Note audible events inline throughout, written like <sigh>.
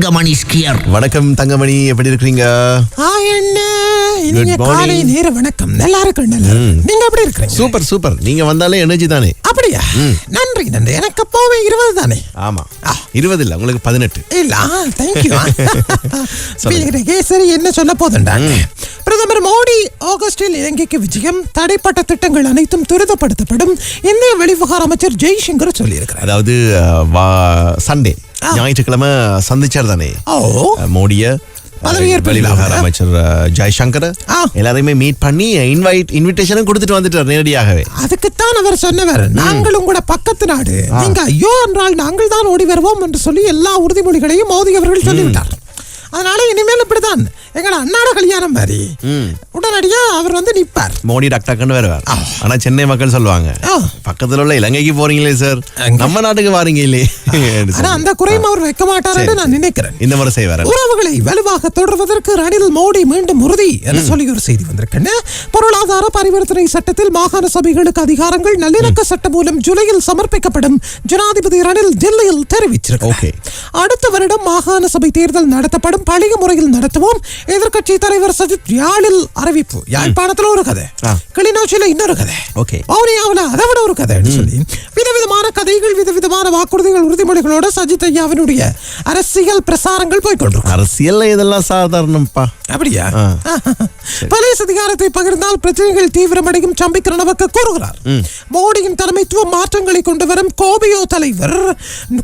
தங்கமணி ஸ்கியர். வணக்கம் தங்கமணி எப்படி இருக்கிறீங்க. காலை நேர வணக்கம். நல்லா இருக்கு நல்லா இருக்கு. நீங்க எப்படி இருக்கிறீங்க? Super super. நீங்க வந்தாலே எனர்ஜி தானே? அப்படியா நன்றி நன்றி. எனக்கு அப்போவே இருபது தானே? ஆமா. இருபது இல்ல உங்களுக்கு பதினெட்டு. இல்ல தேங்க்யூ. <laughs> கேசரி என்ன சொல்ல போதுண்டாங்க பிரதமர் மோடி ஆகஸ்டில் இலங்கைக்கு விஜயம் தடைப்பட்ட திட்டங்கள் அனைத்தும் துரிதப்படுத்தப்படும் இந்திய வெளிவிவகார அமைச்சர் ஜெய்சங்கர் சொல்லியிருக்கிறார். அதாவது சண்டே. ஞாயிற்றுக்கிழமை சந்திச்சார் தானே? மோடிய பதவியேற்பு விழாவா? அமைச்சர் ஜெய்சங்கர். எல்லாரையுமே மீட் பண்ணி இன்வைட் இன்விடேஷனும் கொடுத்துட்டு வந்துட்டார் நேரடியாகவே. அதுக்குத்தான் அவர் சொன்னவர் நாங்கள் உங்களோட பக்கத்து நாடு. நீங்க ஐயோ என்றால் நாங்கள் தான் ஓடி வருவோம் என்று சொல்லி எல்லா உறுதிமொழிகளையும் மோடி அவர்கள் சொல்லிவிட்டார். அதனால இனிமேல் இப்படிதான் எங்கள அண்ணாட கல்யாணம் மாதிரி. உடனடியா அவர் வந்து நிப்பார். மோடி டாக்டர்னு வருவார் ஆனா சென்னை மக்கள் சொல்லுவாங்க. பக்கத்துல உள்ள இலங்கைக்கு போறீங்களே சார். நம்ம நாட்டுக்கு வாரீங்க இல்லையே ஆனா அந்த குறையும் அவர் வைக்க மாட்டார் நான் நினைக்கிறேன். இந்த முறை செய்வார்? உறவுகளை வலுவாக தொடர்வதற்கு ரணில் மோடி மீண்டும் உறுதி என்று சொல்லி ஒரு செய்தி வந்திருக்கின்றன பொருளாதார பரிவர்த்தனை சட்டத்தில் மாகாண சபைகளுக்கு அதிகாரங்கள் நல்லிணக்க சட்டம் மூலம் ஜூலையில் சமர்ப்பிக்கப்படும் ஜனாதிபதி ரணில் டெல்லியில். தெரிவிச்சிருக்கிறார். அடுத்த வருடம் மாகாண சபை தேர்தல் நடத்தப்படும் பழைய முறையில் நடத்துவோம். எதிர்க்கட்சி தலைவர் சஜித் யாழில் அறிவிப்பு. யாழ்ப்பாணத்துல ஒரு கதை. கிளிநொச்சியில இன்னொரு கதை. Okay. வவுனியாவுல அதை விட ஒரு கதை சொல்லி. விதவிதமான கதைகள் விதவிதமான வாக்குறுதிகள் உறுதிமொழிகளோட சஜித் ஐயாவினுடைய அரசியல் பிரசாரங்கள் போய்கொண்டிருக்கும் அரசியல்ல இதெல்லாம் சாதாரணம்ப்பா. அப்படியா? ஆ. <laughs> போலீஸ் அதிகாரத்தை பகிர்ந்தால் பிரச்சனைகள் தீவிரமடையும் சம்பிக் ரணவக்க கூறுகிறார். மோடியின் தலைமைத்துவ மாற்றங்களை கொண்டு வரும் கோபியோ தலைவர்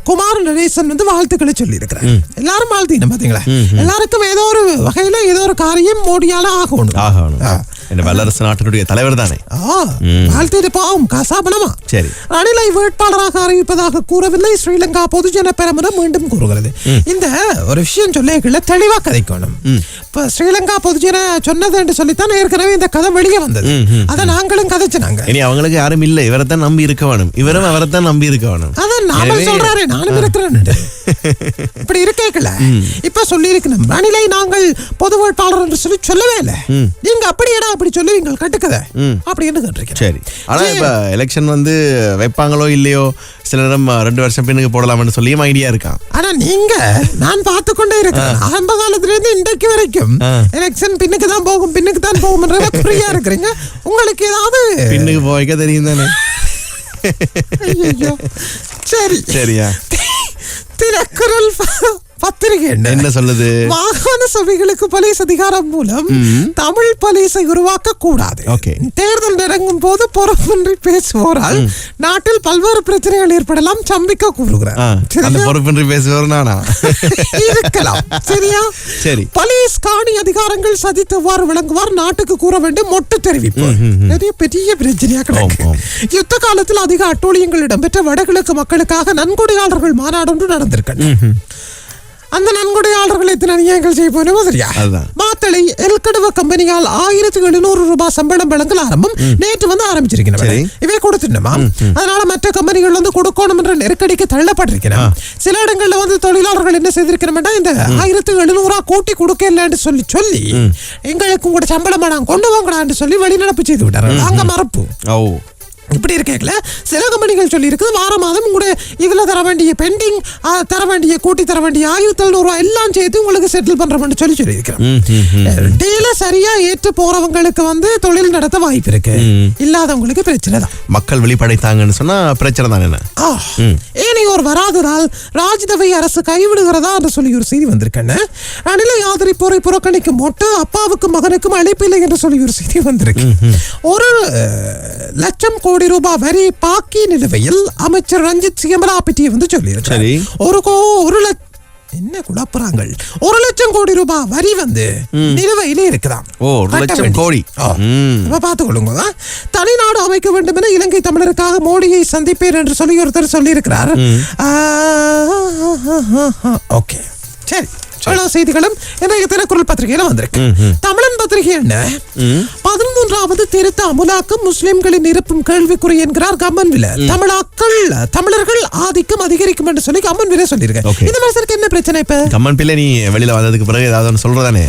குமார் நடேசன் வந்து வாழ்த்துக்களை சொல்லி இருக்கிறார் எல்லாரும் வாழ்த்தின பாத்தீங்களா? எல்லாருக்கும் ஏதோ ஒரு வகையில ஏதோ ஒரு காரியம் மோடியால ஆகணும். ஆகணும். என்ன வல்லரசு நாட்டினுடைய தலைவர் தானே ஆ, வாழ்த்திட்டு போவோம் காசா பணமா சரி. ரணிலை வேட்பாளராக அறிவிப்பதாக கூறவில்லை. ஸ்ரீலங்கா பொதுஜன பெரமுன மீண்டும் கூறுகிறது. இந்த ஒரு விஷயம் சொல்ல தெளிவா கதைக்கணும். ஸ்ரீலங்கா பொதுஜன சொன்னது என்று சொல்லித்தான் ஏற்கனவே இந்த கதை வெளியே வந்தது. அதை நாங்களும் கதைச்சினாங்க. இனி அவங்களுக்கு யாரும் இல்ல. இவரைத்தான் நம்பி இருக்க வேணும். இவரும் அவரைத்தான் நம்பி இருக்க வேணும். அதான் எனவே- சொல்றாரு நானும் இருக்கிறேன் <laughs> இப்படி இருக்கேக்கல. இப்ப சொல்லி இருக்கணும் ரணிலை நாங்கள் பொது வேட்பாளர் என்று சொல்லி சொல்லவே இல்ல. நீங்க அப்படியேடா அப்படி சொல்லுவீங்க கட்டுக்கதை அப்படின்னு கேட்டிருக்கேன் சரி. ஆனா இப்ப எலெக்ஷன் வந்து வைப்பாங்களோ இல்லையோ சில நேரம் ரெண்டு வருஷம் பின்னுக்கு போடலாம்னு சொல்லியும் ஐடியா இருக்கான். ஆனா நீங்க நான் பார்த்து கொண்டே இருக்கிறேன் ஆரம்ப காலத்துல இருந்து இன்றைக்கு வரைக்கும் எலெக்ஷன் பின்னுக்கு தான் போகும் பின்னுக்கு தான் போகும் ஃப்ரீயா <laughs> இருக்கிறீங்க. உங்களுக்கு ஏதாவது பின்னுக்கு போய்க்க தெரியும் தானே. சரி. சரியா? ப- பத்திரிகை என்ன? சொல்லுது? மாகாண சபைகளுக்கு போலீஸ் அதிகாரம் மூலம் தமிழ் போலீஸை உருவாக்க கூடாது. தேர்தல் நெருங்கும் போது பொறுப்பின்றி பேசுவோரால் நாட்டில் பல்வேறு பிரச்சனைகள் ஏற்படலாம் சம்பிக்க கூறுகிறார். அந்த? பொறுப்பின்றி பேசுவார் நானா? இருக்கலாம். சரியா? சரி. போலீஸ் காணி அதிகாரங்கள் சதித்து எவ்வாறு விளங்குவார் நாட்டுக்கு கூற வேண்டும் மொட்டு தெரிவிப்பு நிறைய பெரிய பிரச்சனையா கிடக்கு. யுத்த காலத்தில் அதிக அட்டூழியங்கள் இடம்பெற்ற வடகிழக்கு மக்களுக்காக நன்கொடையாளர்கள் மாநாடு ஒன்று நடந்திருக்கு அந்த நன்கொடையாளர்கள் போனோமோ சரியா அதுதான். மாத்தளை எல்கடுவ கம்பெனியால் ஆயிரத்தி எழுநூறு ரூபாய் சம்பளம் வழங்கல் ஆரம்பம் நேற்று வந்து ஆரம்பிச்சிருக்கணும் சரி. இவை கொடுத்துட்டோமா அதனால மற்ற கம்பெனிகள் வந்து கொடுக்கணும் என்ற நெருக்கடிக்கு தள்ளப்பட்டிருக்கிறோம் சில இடங்கள்ல வந்து தொழிலாளர்கள் என்ன செய்திருக்கிறோம்னா இந்த ஆயிரத்தி எழுநூறா கூட்டி கொடுக்கலன்னு சொல்லி சொல்லி எங்களுக்கு உங்களோட சம்பளமா கொண்டு வாங்கடான்னு சொல்லி வெளிநடப்பு செய்து விட்டார்கள். அங்க மறப்பு. இப்படி இருக்கல சில கம்பெனிகள் சொல்லி இருக்குது வார மாதம் கூட இதுல தர வேண்டிய பெண்டிங் தர வேண்டிய கூட்டி தர வேண்டிய ஆயிரத்தி ரூபாய் எல்லாம் சேர்த்து உங்களுக்கு செட்டில் பண்றோம்னு சொல்லி சொல்லியிருக்கிறேன் டீல சரியா ஏற்று போறவங்களுக்கு வந்து தொழில் நடத்த வாய்ப்பு இருக்கு. இல்லாதவங்களுக்கு பிரச்சனை தான். மக்கள் வெளிப்படைத்தாங்கன்னு சொன்னா பிரச்சனை தானே என்ன? ஏனையோர் வராததால் ராஜ்தவை அரசு கைவிடுகிறதா என்று சொல்லி ஒரு செய்தி வந்திருக்கேன்னு. அணிலை ஆதரிப்போரை புறக்கணிக்கும் மொட்டு அப்பாவுக்கும் மகனுக்கும் அழைப்பில்லை என்று சொல்லி ஒரு செய்தி வந்திருக்கு. ஒரு லட்சம் கோடி ரூபாய் வரி பாக்கி நிலுவையில் அமைச்சர் ரஞ்சித் சியமலா பற்றிய வந்து சொல்லியிருக்காரு. ஒரு கோ ஒரு லட்ச என்ன குழப்புறாங்க ஒரு லட்சம் கோடி ரூபாய் வரி வந்து நிலுவையிலே லட்சம் வேண்டி. கோடி. பார்த்துக்கொள்ளுங்க. தனிநாடு அமைக்க வேண்டும் என இலங்கை தமிழருக்காக மோடியை சந்திப்பேன் என்று சொல்லி ஒருத்தர் சொல்லியிருக்கிறார். ஓகே. சரி. இவ்வளவு செய்திகளும் இன்றைய தினக்குரல் பத்திரிகையில வந்திருக்கு. தமிழன் பத்திரிகை என்ன? பதிமூன்றாவது திருத்த அமுலாக்கம் முஸ்லிம்களின் நிரப்பும் கேள்விக்குறி என்கிறார் கம்மன் வில. தமிழாக்கள் தமிழர்கள் ஆதிக்கம் அதிகரிக்கும் என்று சொல்லி கம்மன் வில சொல்லியிருக்கேன். இந்த மனுஷருக்கு என்ன பிரச்சனை இப்ப? கம்மன் பிள்ளை நீ வெளியில வந்ததுக்கு பிறகு ஏதாவது சொல்றதானே?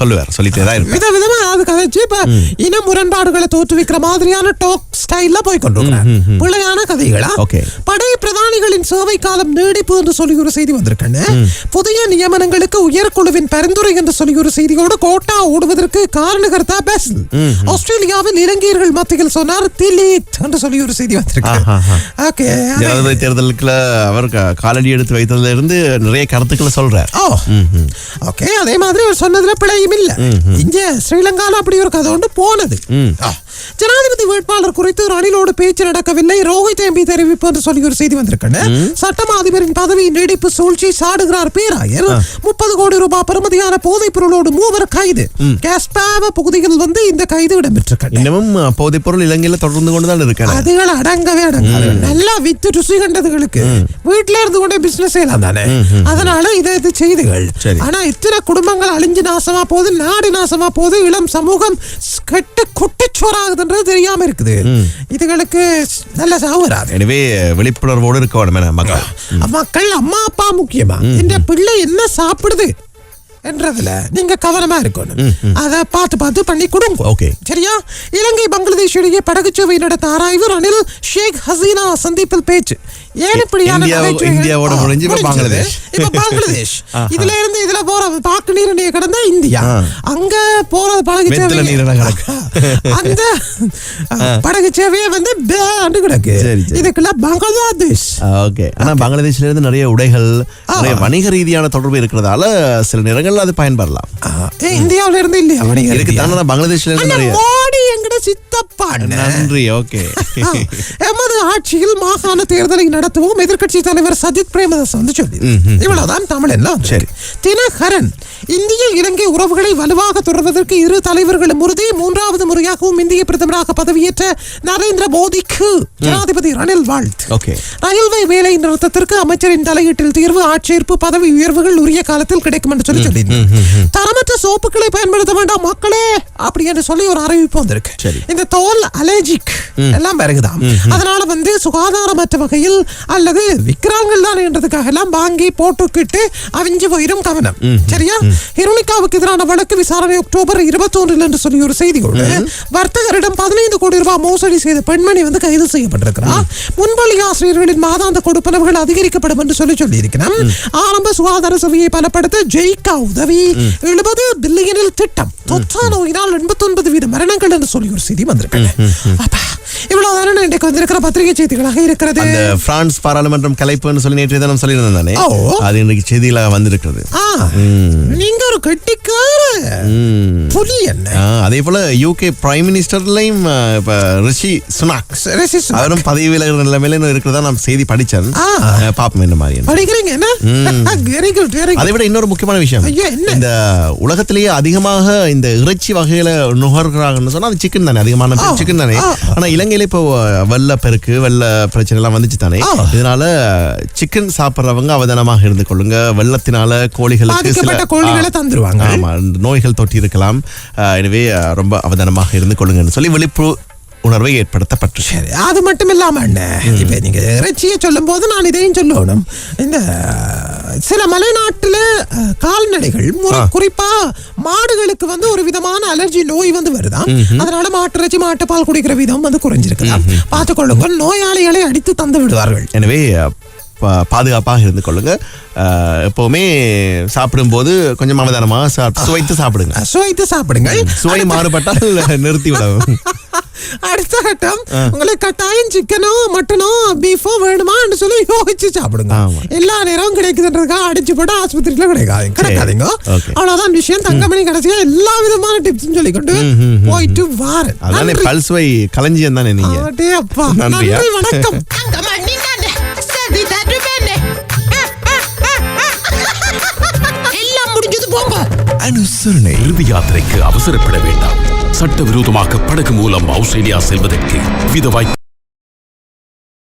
சொல்லுவார் சொல்லிட்டே தான் இருப்பேன் வித விதமா அது கதைச்சு இப்ப இன முரண்பாடுகளை தோற்றுவிக்கிற மாதிரியான டாக் ஸ்டைல்ல போய் கொண்டிருக்கிறார் பிழையான கதைகளா? Okay. படை பிரதானிகளின் சேவை காலம் நீடிப்பு என்று சொல்லி ஒரு செய்தி வந்திருக்கேன்னு. புதிய நியமனங்களுக்கு உயர்குழுவின் பரிந்துரை என்று சொல்லி ஒரு செய்தியோடு கோட்டா ஓடுவதற்கு காரணகர்த்தா பேசல். ஆஸ்திரேலியாவில் இலங்கையர்கள் மத்தியில் சொன்னார் திலீத் என்று சொல்லி ஒரு செய்தி வந்திருக்கு. ஓகே. தேர்தலுக்குள்ள அவர் காலடி எடுத்து வைத்ததுல இருந்து நிறைய கருத்துக்களை சொல்றார். ஓ. ஓகே அதே மாதிரி அவர் சொன்னதுல பிழையும் இல்ல இங்க ஸ்ரீலங்கால அப்படி ஒரு கதை ஒன்று போனது. ஜனாதிபதி வேட்பாளர் குறித்து ரணிலோடு பேச்சு நடக்கவில்லை. ரோஹித் எம்பி தெரிவிப்பு என்று சொல்லி ஒரு செய்தி வந்திருக்கேன் சட்டமா அதிபரின் பதவி நீடிப்பு சூழ்ச்சி சாடுகிறார் பேராயர். முப்பது கோடி ரூபாய் பெறுமதியான போதைப் பொருளோடு மூவர் கைது. கேஸ்பாவ பகுதியில் வந்து இந்த கைது இடம்பெற்றிருக்கேன் இன்னமும் போதைப் பொருள் இலங்கையில தொடர்ந்து கொண்டு தான் இருக்கேன். அதுகள் அடங்கவே அடங்காது. நல்லா வித்து ருசி கண்டதுகளுக்கு. வீட்டுல இருந்து கொண்டே பிசினஸ் செய்யலாம் தானே. அதனால இதை இது செய்துகள். ஆனா இத்தனை குடும்பங்கள் அழிஞ்சு நாசமா போகுது நாடு நாசமா போகுது இளம் சமூகம் கெட்டு குட்டிச்சோறாகுதுன்றது தெரியாம இருக்குது. இதுகளுக்கு நல்ல சாவு வராது எனவே விழிப்புணர்வோடு இருக்க வேணும் மக்கள். மக்கள் அம்மா அப்பா முக்கியமா? இந்த பிள்ளை என்ன சாப்பிடுது என்றதுல நீங்க கவனமா இருக்கணும். அத பார்த்து பார்த்து பண்ணி கொடுங்க. Okay. சரியா? இலங்கை பங்களாதேஷ் இடையே படகுச்சேவை நடத்த ஆராய்வு ரணில் ஷேக் ஹசீனா சந்திப்பில் பேச்சு. ஏன் இப்படியான? இந்தியாவோட முடிஞ்சு. பங்களாதேஷ். இப்ப பங்களாதேஷ். இதுல இருந்து இதுல போற பாக்கு நீர் நீர் கடந்தா இந்தியா. அங்க போற நீரெல்லாம் கிடக்கு. அந்த படகு சேவையே வந்து பேண்டு கிடக்கு. இதுக்குள்ள பங்களாதேஷ். ஓகே. ஆனா பங்களாதேஷ்ல இருந்து நிறைய உடைகள் நிறைய வணிக ரீதியான தொடர்பு இருக்கிறதால சில நேரங்கள்ல அது பயன்படலாம். இந்தியாவுல இருந்து இல்லையா வணிகர் இருக்கு? தானே பங்களாதேஷ்ல இருந்து நிறைய மோடி எங்கட சித்தப்பா நன்றி ஓகே. எமது ஆட்சியில் மாகாண தேர்தலை நடத்துவோம் எதிர்க்கட்சி தலைவர் சஜித் பிரேமதாஸ் வந்து சொல்லி இவ்வளவுதான் தமிழன்ல சரி. தினகரன் இந்திய இலங்கை உறவுகளை வலுவாக தொடர்வதற்கு இரு தலைவர்களும் உறுதி மூன்றாவது முறையாகவும் இந்திய பிரதமராக பதவியேற்ற நரேந்திர மோடிக்கு ஜனாதிபதி ரணில் வாழ்த்து. ரயில்வே வேலை நிறுத்தத்திற்கு அமைச்சரின் தலையீட்டில் தீர்வு ஆட்சேர்ப்பு பதவி உயர்வுகள் உரிய காலத்தில் கிடைக்கும் என்று சொல்லி சொல்லி தரமற்ற சோப்புகளை பயன்படுத்த வேண்டாம் மக்களே அப்படி என்று சொல்லி ஒரு அறிவிப்பு வந்திருக்கு. இந்த தோல் அலர்ஜிக் எல்லாம் வருகுதாம். அதனால வந்து சுகாதாரமற்ற வகையில் அல்லது விக்கிறாங்கள் தான் என்றதுக்காக எல்லாம் வாங்கி போட்டுக்கிட்டு அவிஞ்சு போயிடும் கவனம். சரியா? ஹிரோனிகாவுக்கு எதிரான வழக்கு விசாரணை அக்டோபர் இருபத்தி ஒன்றில் என்று சொல்லி ஒரு செய்தியோடு வர்த்தகரிடம் பதினைந்து கோடி ரூபாய் மோசடி செய்த பெண்மணி வந்து கைது செய்யப்பட்டிருக்கிறார் முன்பள்ளி ஆசிரியர்களின் மாதாந்த கொடுப்பனவுகள் அதிகரிக்கப்படும் என்று சொல்லி சொல்லியிருக்கிறோம் ஆரம்ப சுகாதார சேவையை பலப்படுத்த ஜெயிக்கா உதவி. எழுபது பில்லியனில் திட்டம். தொற்றா நோயினால் எண்பத்தி ஒன்பது வீத மரணங்கள் என்று சொல்லி ஒரு செய்தி வந்திருக்காங்க அப்பா. இவ்வளவுதானே இன்றைக்கு வந்திருக்கிற பத்திரிகை செய்திகளாக இருக்கிறது? அந்த பிரான்ஸ் பாராளுமன்றம் கலைப்புன்னு சொல்லி நேற்று தினம் சொல்லியிருந்தேன் தானே. அது இன்னைக்கு செய்தியில வந்திருக்கிறது. நீங்க ஒரு கட்டிக்கார புலி அதே போல யூகே பிரைம் மினிஸ்டர்லயும் ரிஷி சுனாக். சரி. அவரும் பதவி விலகிற நிலைமையில இருக்கிறதா நான் செய்தி படிச்சேன் பாப்போம் என்ன மாதிரி படிக்கிறீங்க <laughs> அதை விட இன்னொரு முக்கியமான விஷயம்? இந்த உலகத்திலேயே அதிகமாக இந்த இறைச்சி வகையில நுகர்கிறாங்கன்னு சொன்னா அது சிக்கன் தானே அதிகமான சிக்கன் தானே. ஆனா இலங்கையில இப்போ வெள்ள பெருக்கு வெள்ள பிரச்சனை எல்லாம் வந்துச்சு தானே. இதனால சிக்கன் சாப்பிடுறவங்க அவதானமாக இருந்து கொள்ளுங்க வெள்ளத்தினால கோழிகளுக்கு சில கோழிகளை தந்துருவாங்க. ஆமா நோய்கள் தொட்டி இருக்கலாம் எனவே ரொம்ப அவதானமாக இருந்து கொள்ளுங்கன்னு சொல்லி விழிப்பு உணர்வை ஏற்படுத்தப்பட்டு. சரி அது மட்டும் இல்லாம என்ன இப்ப நீங்க இறைச்சியை சொல்லும் போது நான் இதையும் சொல்லணும். இந்த சில மலைநாட்டுல கால்நடைகள் குறிப்பா மாடுகளுக்கு வந்து ஒரு விதமான அலர்ஜி நோய் வந்து வருதாம் அதனால மாட்டு இறைச்சி மாட்டுப்பால் குடிக்கிற விதம் வந்து குறைஞ்சிருக்குதாம் பார்த்துக்கொள்ளுங்க நோயாளிகளை அடித்து தந்து விடுவார்கள். எனவே பாதுகாப்பாக இருந்து கொள்ளுங்க. எப்பவுமே சாப்பிடும்போது கொஞ்சம் அவதானமாக சுவைத்து சாப்பிடுங்க. சுவைத்து சாப்பிடுங்கள். சுவை மாறுபட்டால் நிறுத்தி விடவும் <laughs> அடுத்த கட்டம் உங்களுக்கு கட்டாயம் சிக்கனோ மட்டனோ பீஃபோ வேணுமான்னு சொல்லி யோசிச்சு சாப்பிடுங்க. எல்லா நேரமும் கிடைக்குதுன்றதுக்காக அடிச்சு போட்டு ஆஸ்பத்திரியில கிடைக்காது கிடைக்காதீங்க. அவ்வளவுதான் விஷயம். தங்கமணி கடைசியா எல்லா விதமான டிப்ஸ் சொல்லிக்கொண்டு போயிட்டு நன்றி. பல்சுவை களஞ்சியம் தானே நீங்க. அப்பா? நன்றி வணக்கம். di tadu bene. அனுசரணை இறுதி யாத்திரைக்கு அவசரப்பட வேண்டாம். சட்டவிரோதமாக படகு மூலம் ஆஸ்திரேலியா செல்வதற்கு வித வாய்ப்பு